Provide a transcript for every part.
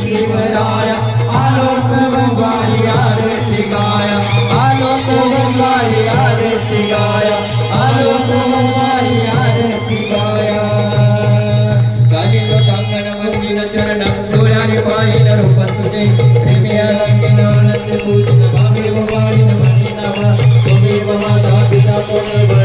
शिवराय। आलो तवंगाई आरती गाय ஞானிவாயின ரூபத்துடே பிரேமியாகி நானந்து பூஜித மாமிருவாயின மணிநம துமேவ மாதா பிதா புனர்வ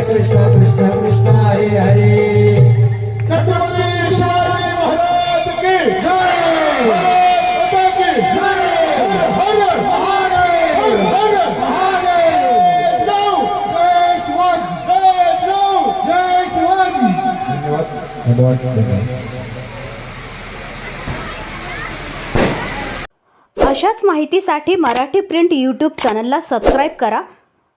हरे कृष्ण कृष्ण कृष्ण हरे हरे. छत्रपती शिवाजी महाराज की धन्यवाद धन्यवाद अशाच माहितीसाठी मराठी प्रिंट यूट्यूब चॅनलला सबस्क्राईब करा.